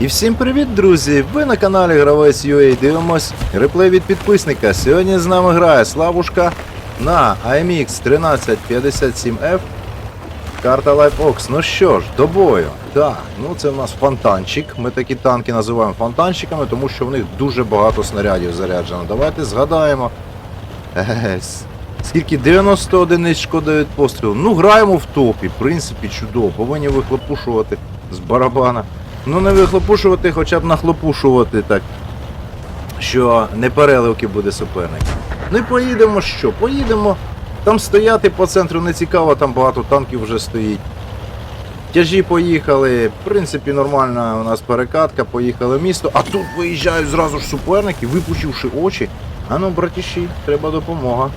І всім привіт, друзі! Ви на каналі Гравець UA дивимось реплей від підписника. Сьогодні з нами грає Славушка на AMX 1357F. Карта LiveOx. Ну що ж, до бою. Так, ну це в нас фонтанчик. Ми такі танки називаємо фонтанчиками, тому що в них дуже багато снарядів заряджено. Давайте згадаємо. Скільки 90 одиниць шкода від пострілу. Ну, граємо в топі, в принципі, чудово. Повинні вихлопушувати з барабана. Ну, не вихлопушувати, хоча б нахлопушувати так. Що не переливки буде суперник. Ну і поїдемо що? Поїдемо. Там стояти по центру не цікаво, там багато танків вже стоїть. Тяжі поїхали, в принципі, нормальна у нас перекатка, поїхали в місто, а тут виїжджають зразу ж суперники, випучивши очі. А ну, братіші, треба допомога.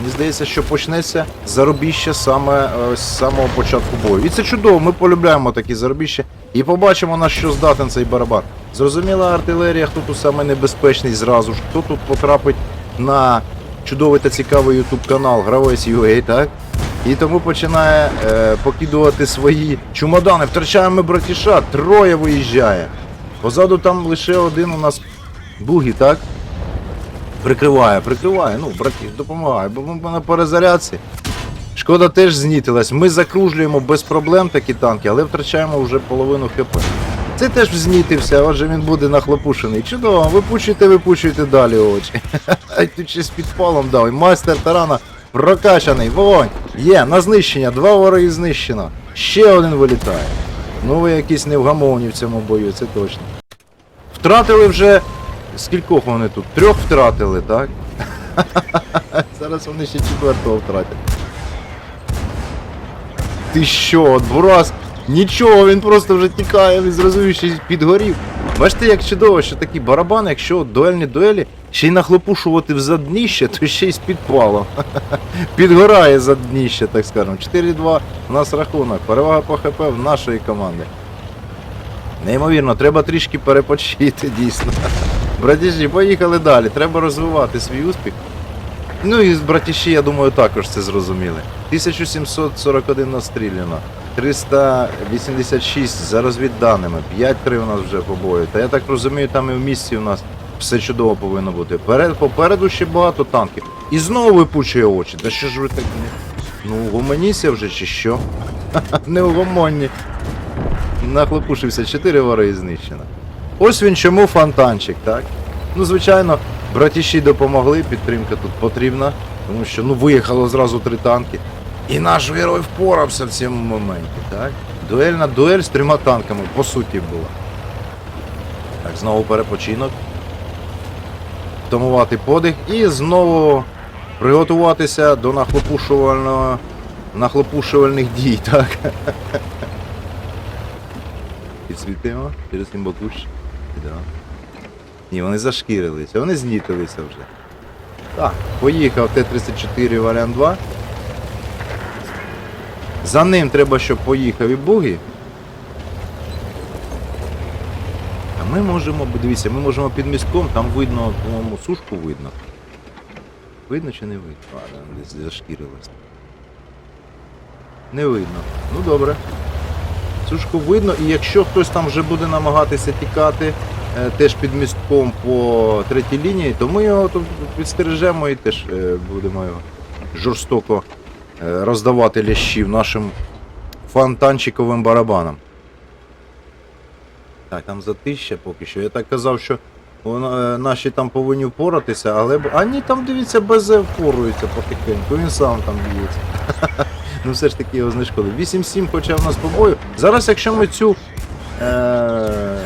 Мені здається, що почнеться заробіще саме е, з самого початку бою. І це чудово, ми полюбляємо такі заробіща і побачимо на що здатен цей барабан. Зрозуміла артилерія, хто тут саме небезпечний зразу ж, хто тут потрапить на чудовий та цікавий YouTube канал Гравець UA, так? І тому починає е, покидувати свої чумодани. Втрачаємо братіша, троє виїжджає. Позаду там лише один у нас бугі, так? Прикриває, прикриває. Ну, братів, допомагає, бо ми на перезарядці. Шкода теж знітилась. Ми закружлюємо без проблем такі танки, але втрачаємо вже половину хп. Це теж знітився, отже він буде нахлопушений. Чудово, випучуйте, випучуйте далі очі. Тут ще з підпалом дав. І Майстер тарана прокачаний. Вогонь! Є, на знищення, два вороги знищено. Ще один вилітає. Ну ви якісь невгамовні в цьому бою, це точно. Втратили вже. Скількох вони тут? Трьох втратили, так? Зараз вони ще четвертого втратять. Ти що, от Бурас? Нічого, він просто вже тікає, він зрозумів, що підгорів. Бачите, як чудово, що такі барабани, якщо дуельні дуелі, ще й нахлопушувати в задніще, то ще й з підпалом. Підгорає задніще, так скажемо. 4-2 у нас рахунок. Перевага по ХП в нашої команди. Неймовірно, треба трішки перепочити, дійсно. Братіші, поїхали далі. Треба розвивати свій успіх. Ну і братіші, я думаю, також це зрозуміли. 1741 настріляно, 386 за розвідданими, 5-3 у нас вже по бою. Та я так розумію, там і в місті у нас все чудово повинно бути. Перед, попереду ще багато танків. І знову випучує очі. Та що ж ви так. Ну, угомоніться вже чи що? Не угомонні. Нахлопушився, 4 вори знищено. Ось він чому фонтанчик, так? Ну, звичайно, братіші допомогли, підтримка тут потрібна, тому що ну, виїхало зразу три танки. І наш герой впорався в цьому моменті, так? Дуельна дуель з трьома танками, по суті, була. Так, знову перепочинок. Втамувати подих і знову приготуватися до нахлопушувального нахлопушувальних дій, так? Підсвітимо через імбакуш. Да. Ні, вони зашкірилися, вони знітилися вже. Так, поїхав Т-34 варіант 2. За ним треба, щоб поїхав і буги. А ми можемо, дивіться, ми можемо під містком, там видно, по-моєму, сушку видно. Видно чи не видно? Ладно, десь зашкірилось. Не видно. Ну добре. Сушку видно, і якщо хтось там вже буде намагатися тікати е, теж під містком по третій лінії, то ми його тут підстережемо і теж е, будемо його жорстоко роздавати лящів нашим фонтанчиковим барабанам. Так, там затища поки що. Я так казав, що вона- е, наші там повинні впоратися, але. А ні, там дивіться, БЗ впорується потихеньку, він сам там б'ється. Ну все ж таки його знешкодив. 8-7 хоча в нас по бою. Зараз, якщо ми цю е,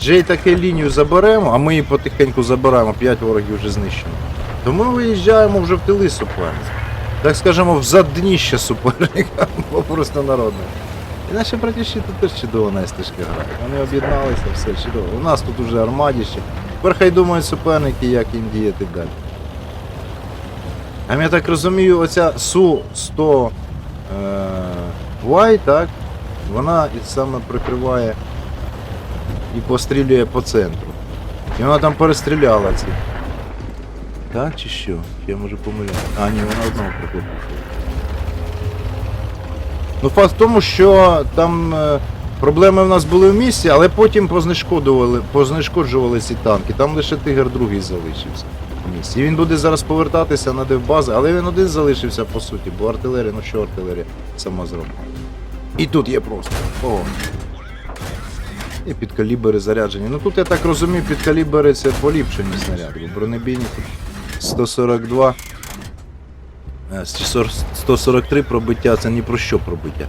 Джей таке лінію заберемо, а ми її потихеньку забираємо, 5 ворогів вже знищено, то ми виїжджаємо вже в тили суперника. Так скажемо, в задніще суперника, просто народне. І наші братіші тут теж чудово на стежки грають. Вони об'єдналися, все чудово. У нас тут уже армадіще. Тепер хай думають суперники, як їм діяти далі. А я так розумію, оця Су-100 Y, так, вона і саме прикриває і пострілює по центру. І вона там перестріляла ці. Так чи що? Я можу помиляти? А, ні, вона одного приклопушила. Ну факт в тому, що там е, Проблеми в нас були в місті, але потім познешкоджували ці танки. Там лише тигр другий залишився в місті. І він буде зараз повертатися на девбази, але він один залишився по суті, бо артилерія, ну що артилерія сама зробила. І тут є просто. О. І підкалібери заряджені. Ну тут я так розумію, підкалібери це поліпшені снаряди. бо Бронебійні тут 142. е, 143 пробиття, це ні про що пробиття.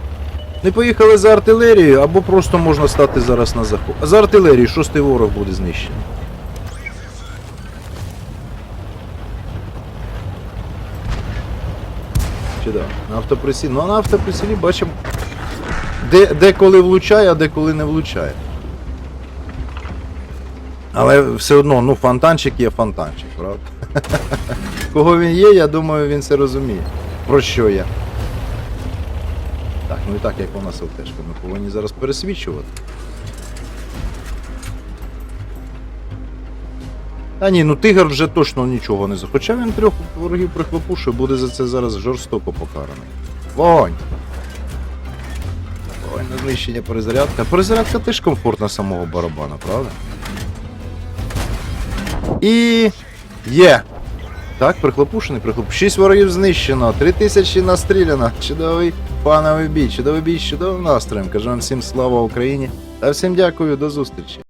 Не поїхали за артилерією, або просто можна стати зараз на захоп. А за артилерією шостий ворог буде знищений. Чудово. На автоприсілі. Ну а на автоприсілі бачимо, де, де коли влучає, а де коли не влучає. Але все одно, ну, фонтанчик є фонтанчик, правда? Кого він є, я думаю, він це розуміє. Про що я. Так, ну і так, як у нас ЛТшка, ми повинні зараз пересвічувати. А ні, ну тигр вже точно нічого не за. Хоча він трьох ворогів прихлопушує, буде за це зараз жорстоко покараний. Вогонь! Вогонь на знищення перезарядка. Перезарядка теж комфортна самого барабана, правда? І є. Так, прихлопушений, прихлопушений. Шість ворогів знищено, три тисячі настріляно. Чудовий пановий бій, чудовий бій, чудовим настроєм. Кажу вам всім слава Україні та всім дякую, до зустрічі.